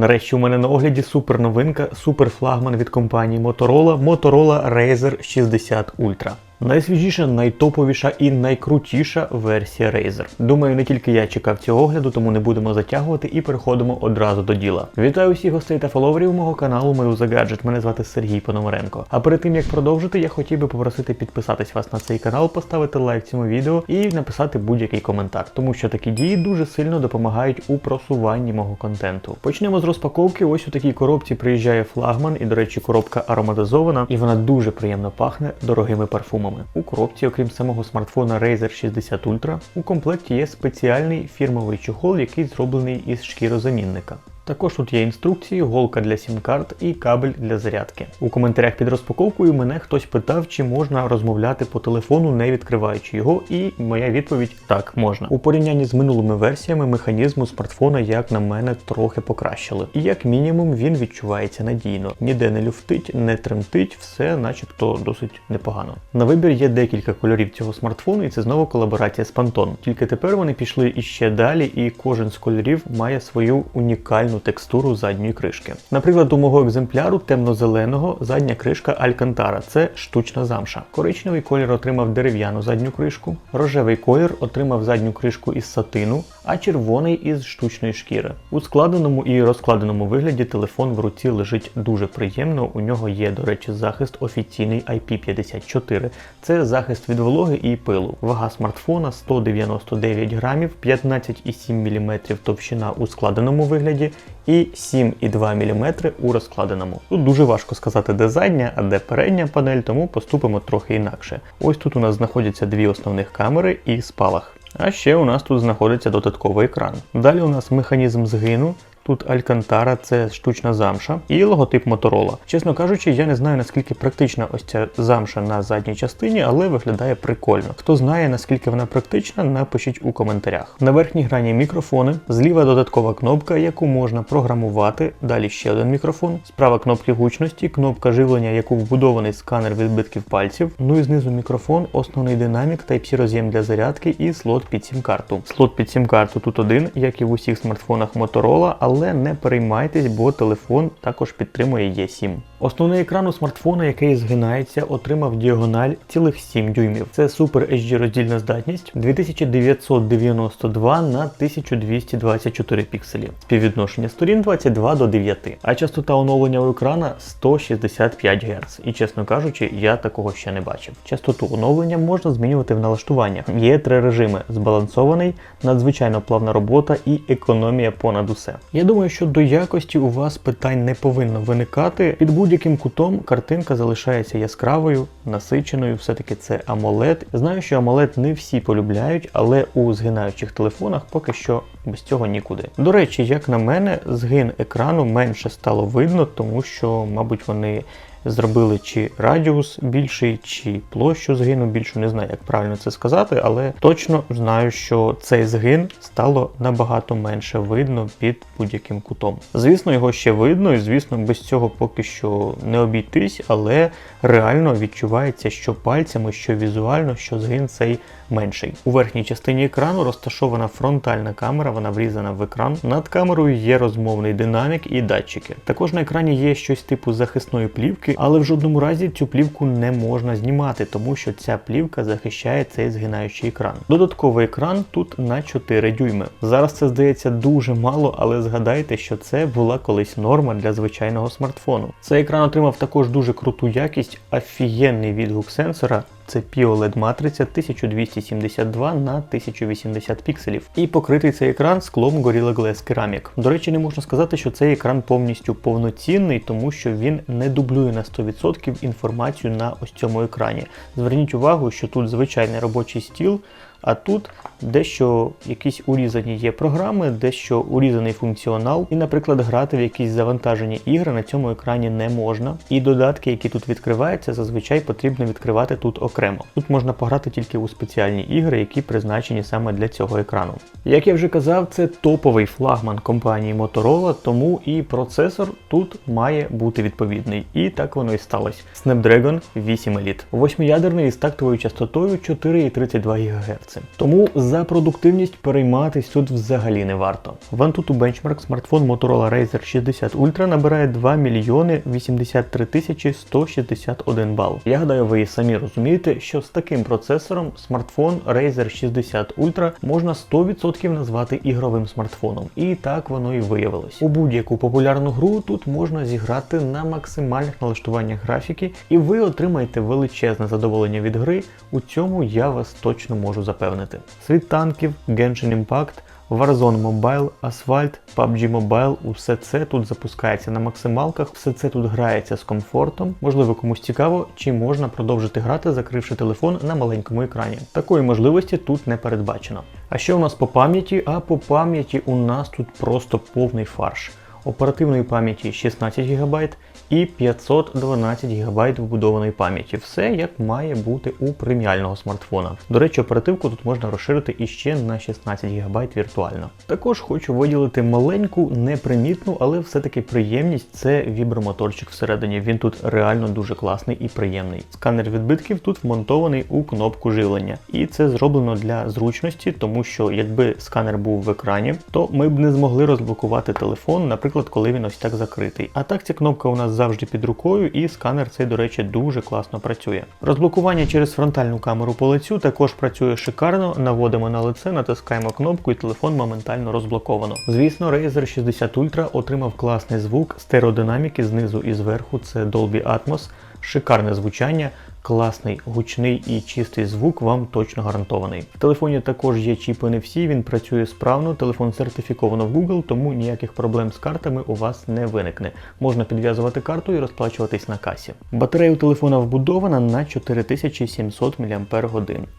Нарешті у мене на огляді супер новинка, супер флагман від компанії Motorola Motorola Razer 60 Ultra. Найсвіжіша, найтоповіша і найкрутіша версія Razer. Думаю, не тільки я чекав цього огляду, тому не будемо затягувати і переходимо одразу до діла. Вітаю всіх гостей та фоловерів мого каналу Мою за гаджет. Мене звати Сергій Пономаренко. А перед тим як продовжити, я хотів би попросити підписатись вас на цей канал, поставити лайк цьому відео і написати будь-який коментар, тому що такі дії дуже сильно допомагають у просуванні мого контенту. Почнемо з розпаковки. Ось у такій коробці приїжджає флагман, і, до речі, коробка ароматизована, і вона дуже приємно пахне дорогими парфумами. У коробці, окрім самого смартфона Razer 60 Ultra, у комплекті є спеціальний фірмовий чохол, який зроблений із шкірозамінника. Також тут є інструкції, голка для сім-карт і кабель для зарядки. У коментарях під розпаковкою мене хтось питав, чи можна розмовляти по телефону, не відкриваючи його, і моя відповідь так можна. У порівнянні з минулими версіями механізму смартфона, як на мене, трохи покращили. І як мінімум він відчувається надійно. Ніде не люфтить, не тремтить, все начебто досить непогано. На вибір є декілька кольорів цього смартфону, і це знову колаборація з Pantone. Тільки тепер вони пішли іще далі, і кожен з кольорів має свою унікальну текстуру задньої кришки. Наприклад, у мого екземпляру темно-зеленого задня кришка Алькантара це штучна замша. Коричневий колір отримав дерев'яну задню кришку, рожевий колір отримав задню кришку із сатину, а червоний із штучної шкіри. У складеному і розкладеному вигляді телефон в руці лежить дуже приємно. У нього є, до речі, захист офіційний IP54. Це захист від вологи і пилу. Вага смартфона 199 грамів, 15,7 мм товщина у складеному вигляді і 7,2 мм у розкладеному. Тут дуже важко сказати, де задня, а де передня панель, тому поступимо трохи інакше. Ось тут у нас знаходяться дві основних камери і спалах. А ще у нас тут знаходиться додатковий екран. Далі у нас механізм згину. Тут Алькантара, це штучна замша і логотип Motorola. Чесно кажучи, я не знаю наскільки практична ось ця замша на задній частині, але виглядає прикольно. Хто знає наскільки вона практична, напишіть у коментарях. На верхній грані мікрофони, зліва додаткова кнопка, яку можна програмувати. Далі ще один мікрофон, справа кнопки гучності, кнопка живлення, яку вбудований сканер відбитків пальців. Ну і знизу мікрофон, основний динамік, Type-C роз'єм для зарядки і слот під сім-карту. Слот під сім-карту тут один, як і в усіх смартфонах Motorola, але але не переймайтесь, бо телефон також підтримує E7. Основний екран у смартфона, який згинається, отримав діагональ цілих 7 дюймів. Це Super HD роздільна здатність 2992 на 1224 пікселі. Співвідношення сторін 22 до 9, а частота оновлення у екрана 165 Гц. І чесно кажучи, я такого ще не бачив. Частоту оновлення можна змінювати в налаштуваннях. Є три режими: збалансований, надзвичайно плавна робота і економія понад усе. Я думаю, що до якості у вас питань не повинно виникати. Під будь-яким кутом картинка залишається яскравою, насиченою, все-таки це AMOLED. Знаю, що AMOLED не всі полюбляють, але у згинаючих телефонах поки що без цього нікуди. До речі, як на мене, згин екрану менше стало видно, тому що, мабуть, вони зробили чи радіус більший, чи площу згину більшу, не знаю, як правильно це сказати, але точно знаю, що цей згин стало набагато менше видно під будь-яким кутом. Звісно, його ще видно, і звісно, без цього поки що не обійтись, але реально відчувається, що пальцями, що візуально, що згин цей менший. У верхній частині екрану розташована фронтальна камера, вона врізана в екран. Над камерою є розмовний динамік і датчики. Також на екрані є щось типу захисної плівки, але в жодному разі цю плівку не можна знімати, тому що ця плівка захищає цей згинаючий екран. Додатковий екран тут на 4 дюйми. Зараз це здається дуже мало, але згадайте, що це була колись норма для звичайного смартфону. Цей екран отримав також дуже круту якість, офігенний відгук сенсора. Це POLED матриця 1272 на 1080 пікселів. І покритий цей екран склом Gorilla Glass Ceramic. До речі, не можна сказати, що цей екран повністю повноцінний, тому що він не дублює на 100% інформацію на ось цьому екрані. Зверніть увагу, що тут звичайний робочий стіл. А тут дещо якісь урізані є програми, дещо урізаний функціонал, і, наприклад, грати в якісь завантажені ігри на цьому екрані не можна. І додатки, які тут відкриваються, зазвичай потрібно відкривати тут окремо. Тут можна пограти тільки у спеціальні ігри, які призначені саме для цього екрану. Як я вже казав, це топовий флагман компанії Motorola, тому і процесор тут має бути відповідний. І так воно і сталося. Snapdragon 8 Elite. Восьмиядерний із тактовою частотою 4,32 ГГц. Тому за продуктивність перейматись тут взагалі не варто. В Antutu Benchmark смартфон Motorola Razer 60 Ultra набирає 2 мільйони 83 тисячі 161 бал. Я гадаю, ви і самі розумієте, що з таким процесором смартфон Razer 60 Ultra можна 100% назвати ігровим смартфоном. І так воно і виявилось. У будь-яку популярну гру тут можна зіграти на максимальних налаштуваннях графіки, і ви отримаєте величезне задоволення від гри. У цьому я вас точно можу запевнити. Світ танків, Genshin Impact, Warzone Mobile, Asphalt, PUBG Mobile, усе це тут запускається на максималках, все це тут грається з комфортом. Можливо, комусь цікаво, чи можна продовжити грати, закривши телефон на маленькому екрані. Такої можливості тут не передбачено. А що у нас по пам'яті? А по пам'яті у нас тут просто повний фарш. Оперативної пам'яті 16 ГБ і 512 ГБ вбудованої пам'яті. Все як має бути у преміального смартфона. До речі, оперативку тут можна розширити іще на 16 ГБ віртуально. Також хочу виділити маленьку, непримітну, але все-таки приємність це вібромоторчик всередині. Він тут реально дуже класний і приємний. Сканер відбитків тут вмонтований у кнопку живлення. І це зроблено для зручності, тому що якби сканер був в екрані, то ми б не змогли розблокувати телефон, наприклад, коли він ось так закритий. А так ця кнопка у нас завжди під рукою, і сканер цей, до речі, дуже класно працює. Розблокування через фронтальну камеру по лицю також працює шикарно. Наводимо на лице, натискаємо кнопку і телефон моментально розблоковано. Звісно, Razer 60 Ultra отримав класний звук стереодинаміки знизу і зверху. Це Dolby Atmos, шикарне звучання. Класний, гучний і чистий звук вам точно гарантований. В телефоні також є чіп NFC, він працює справно, телефон сертифіковано в Google, тому ніяких проблем з картами у вас не виникне. Можна підв'язувати карту і розплачуватись на касі. Батарея у телефона вбудована на 4700 мАч.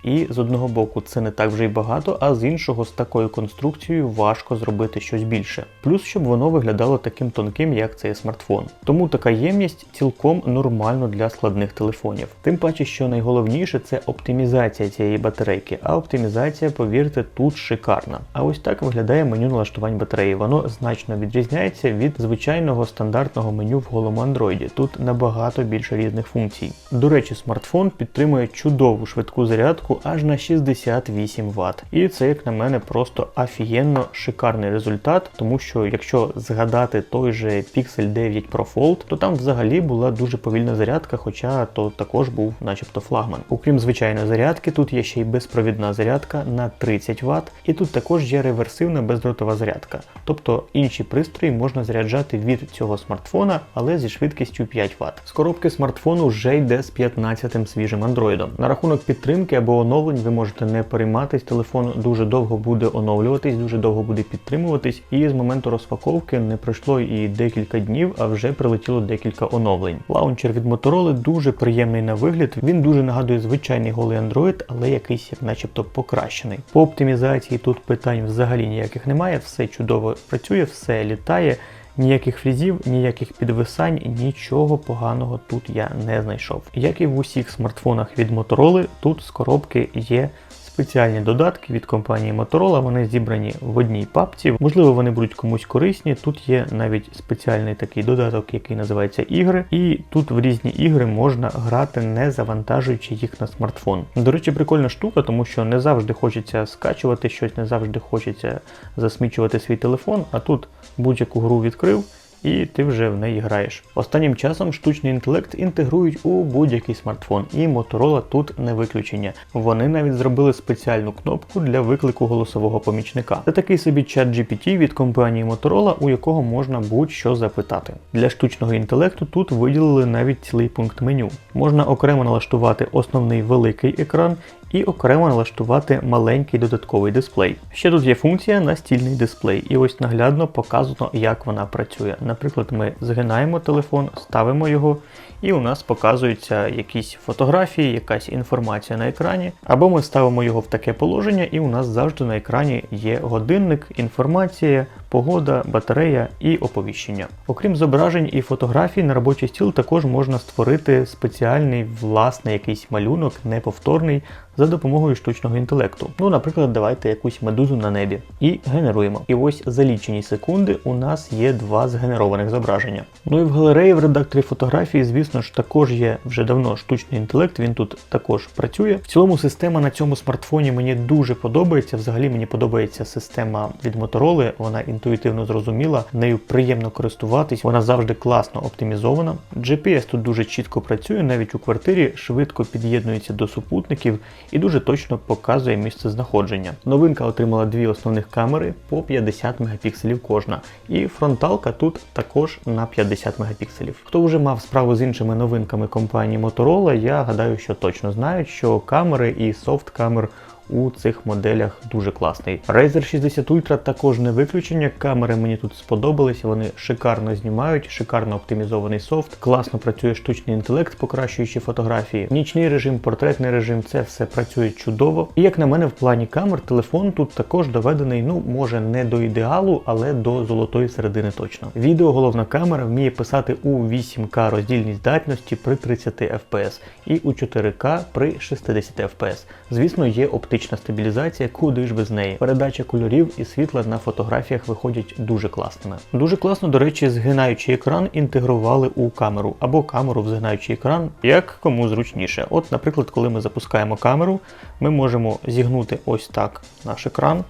І з одного боку це не так вже й багато, а з іншого з такою конструкцією важко зробити щось більше. Плюс, щоб воно виглядало таким тонким, як цей смартфон. Тому така ємність цілком нормально для складних телефонів. Тим паче, що найголовніше це оптимізація цієї батарейки, а оптимізація, повірте, тут шикарна. А ось так виглядає меню налаштувань батареї. Воно значно відрізняється від звичайного стандартного меню в голому Android. Тут набагато більше різних функцій. До речі, смартфон підтримує чудову швидку зарядку аж на 68 Вт. І це, як на мене, просто офігенно шикарний результат, тому що якщо згадати той же Pixel 9 Pro Fold, то там взагалі була дуже повільна зарядка, хоча то також був начебто флагман. Окрім звичайної зарядки, тут є ще й безпровідна зарядка на 30 Вт, і тут також є реверсивна бездротова зарядка. Тобто інші пристрої можна заряджати від цього смартфона, але зі швидкістю 5 Вт. З коробки смартфону вже йде з 15-м свіжим андроїдом. На рахунок підтримки або оновлень ви можете не перейматись, телефон дуже довго буде оновлюватись, дуже довго буде підтримуватись, і з моменту розпаковки не пройшло і декілька днів, а вже прилетіло декілька оновлень. Лаунчер від Motorola дуже приємний на вигляд, він дуже нагадує звичайний голий Android, але якийсь як начебто покращений. По оптимізації тут питань взагалі ніяких немає, все чудово працює, все літає. Ніяких фрізів, ніяких підвисань, нічого поганого тут я не знайшов. Як і в усіх смартфонах від Motorola, тут з коробки є спеціальні додатки від компанії Motorola. Вони зібрані в одній папці. Можливо, вони будуть комусь корисні. Тут є навіть спеціальний такий додаток, який називається ігри, і тут в різні ігри можна грати, не завантажуючи їх на смартфон. До речі, прикольна штука, тому що не завжди хочеться скачувати щось, не завжди хочеться засмічувати свій телефон, а тут будь-яку гру відкрив. І ти вже в неї граєш. Останнім часом штучний інтелект інтегрують у будь-який смартфон, і Motorola тут не виключення. Вони навіть зробили спеціальну кнопку для виклику голосового помічника. Це такий собі чат GPT від компанії Motorola, у якого можна будь-що запитати. Для штучного інтелекту тут виділили навіть цілий пункт меню. Можна окремо налаштувати основний великий екран і окремо налаштувати маленький додатковий дисплей. Ще тут є функція настільний дисплей, і ось наглядно показано, як вона працює. Наприклад, ми згинаємо телефон, ставимо його, і у нас показуються якісь фотографії, якась інформація на екрані. Або ми ставимо його в таке положення, і у нас завжди на екрані є годинник, інформація, погода, батарея і оповіщення. Окрім зображень і фотографій, на робочий стіл також можна створити спеціальний власний якийсь малюнок, неповторний за допомогою штучного інтелекту. Ну, наприклад, давайте якусь медузу на небі і генеруємо. І ось за лічені секунди у нас є два згенерованих зображення. Ну і в галереї в редакторі фотографії, звісно ж, також є вже давно штучний інтелект. Він тут також працює. В цілому система на цьому смартфоні мені дуже подобається. Взагалі мені подобається система від Motorola, Вона інтуїтивно зрозуміла, нею приємно користуватись. Вона завжди класно оптимізована. GPS тут дуже чітко працює, навіть у квартирі швидко під'єднується до супутників і дуже точно показує місце знаходження. Новинка отримала дві основних камери по 50 мегапікселів кожна, і фронталка тут також на 50 мегапікселів. Хто вже мав справу з іншими новинками компанії Motorola, я гадаю, що точно знають, що камери і софт камер у цих моделях дуже класний. Razer 60 Ultra також не виключення. Камери мені тут сподобалися, вони шикарно знімають, шикарно оптимізований софт, класно працює штучний інтелект, покращуючи фотографії. Нічний режим, портретний режим це все працює чудово. І як на мене, в плані камер телефон тут також доведений, ну може не до ідеалу, але до золотої середини точно. Відео головна камера вміє писати у 8К роздільній здатності при 30 FPS і у 4К при 60 FPS. Звісно, є оптичний оптична стабілізація, куди ж без неї. Передача кольорів і світла на фотографіях виходять дуже класними. Дуже класно, до речі, згинаючий екран інтегрували у камеру або камеру в згинаючий екран, як кому зручніше. От, наприклад, коли ми запускаємо камеру, ми можемо зігнути ось так наш екран.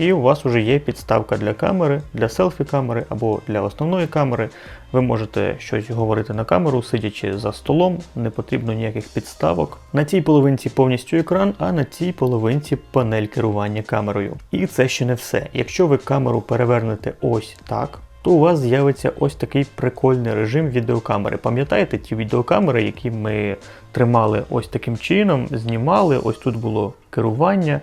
І у вас вже є підставка для камери, для селфі-камери або для основної камери. Ви можете щось говорити на камеру, сидячи за столом, не потрібно ніяких підставок. На цій половинці повністю екран, а на цій половинці панель керування камерою. І це ще не все. Якщо ви камеру перевернете ось так. То у вас з'явиться ось такий прикольний режим відеокамери. Пам'ятаєте ті відеокамери, які ми тримали ось таким чином, знімали, ось тут було керування.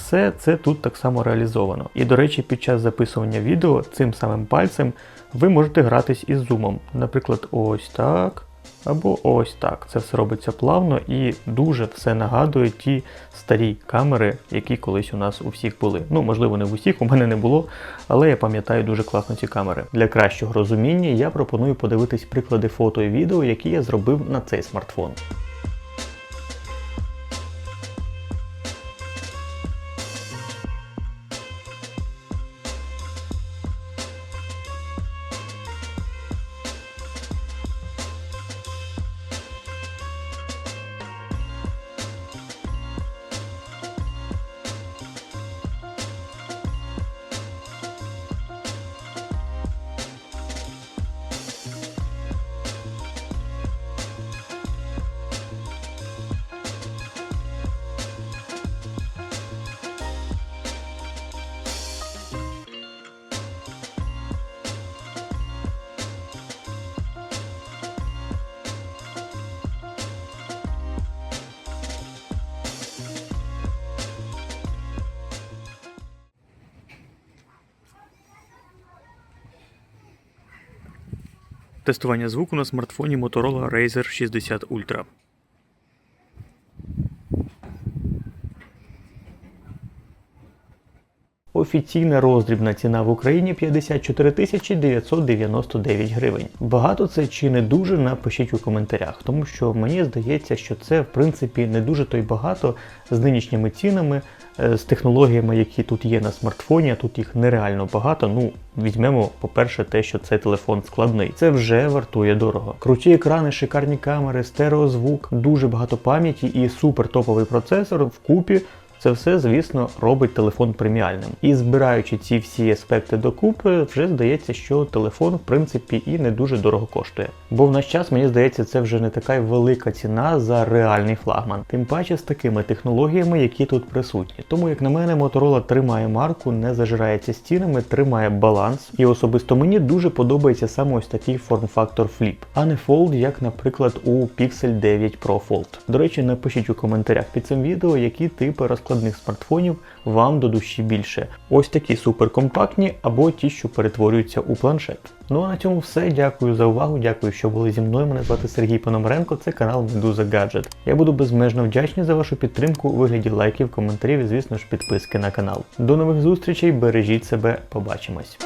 Все це тут так само реалізовано. І, до речі, під час записування відео цим самим пальцем ви можете гратись із зумом. Наприклад, ось так. Або ось так. Це все робиться плавно і дуже все нагадує ті старі камери, які колись у нас у всіх були. Ну, можливо, не в усіх, у мене не було, але я пам'ятаю дуже класно ці камери. Для кращого розуміння я пропоную подивитись приклади фото і відео, які я зробив на цей смартфон. Тестування звуку на смартфоні Motorola Razer 60 Ultra. Офіційна роздрібна ціна в Україні 54 тисячі 999 гривень. Багато це чи не дуже напишіть у коментарях, тому що мені здається, що це в принципі не дуже то й багато з нинішніми цінами, з технологіями, які тут є на смартфоні, а тут їх нереально багато. Ну, візьмемо, по-перше, те, що цей телефон складний. Це вже вартує дорого. Круті екрани, шикарні камери, стереозвук, дуже багато пам'яті і супер топовий процесор вкупі це все, звісно, робить телефон преміальним. І збираючи ці всі аспекти докупи, вже здається, що телефон, в принципі, і не дуже дорого коштує. Бо в наш час, мені здається, це вже не така велика ціна за реальний флагман. Тим паче з такими технологіями, які тут присутні. Тому, як на мене, Motorola тримає марку, не зажирається стінами, тримає баланс. І особисто мені дуже подобається саме ось такий форм-фактор Flip, а не Fold, як, наприклад, у Pixel 9 Pro Fold. До речі, напишіть у коментарях під цим відео, які типи розкладів складних смартфонів вам до душі більше. Ось такі суперкомпактні або ті, що перетворюються у планшет. Ну а на цьому все. Дякую за увагу, дякую, що були зі мною. Мене звати Сергій Пономаренко, це канал Медуза Гаджет. Я буду безмежно вдячний за вашу підтримку у вигляді лайків, коментарів і, звісно ж, підписки на канал. До нових зустрічей, бережіть себе, побачимось.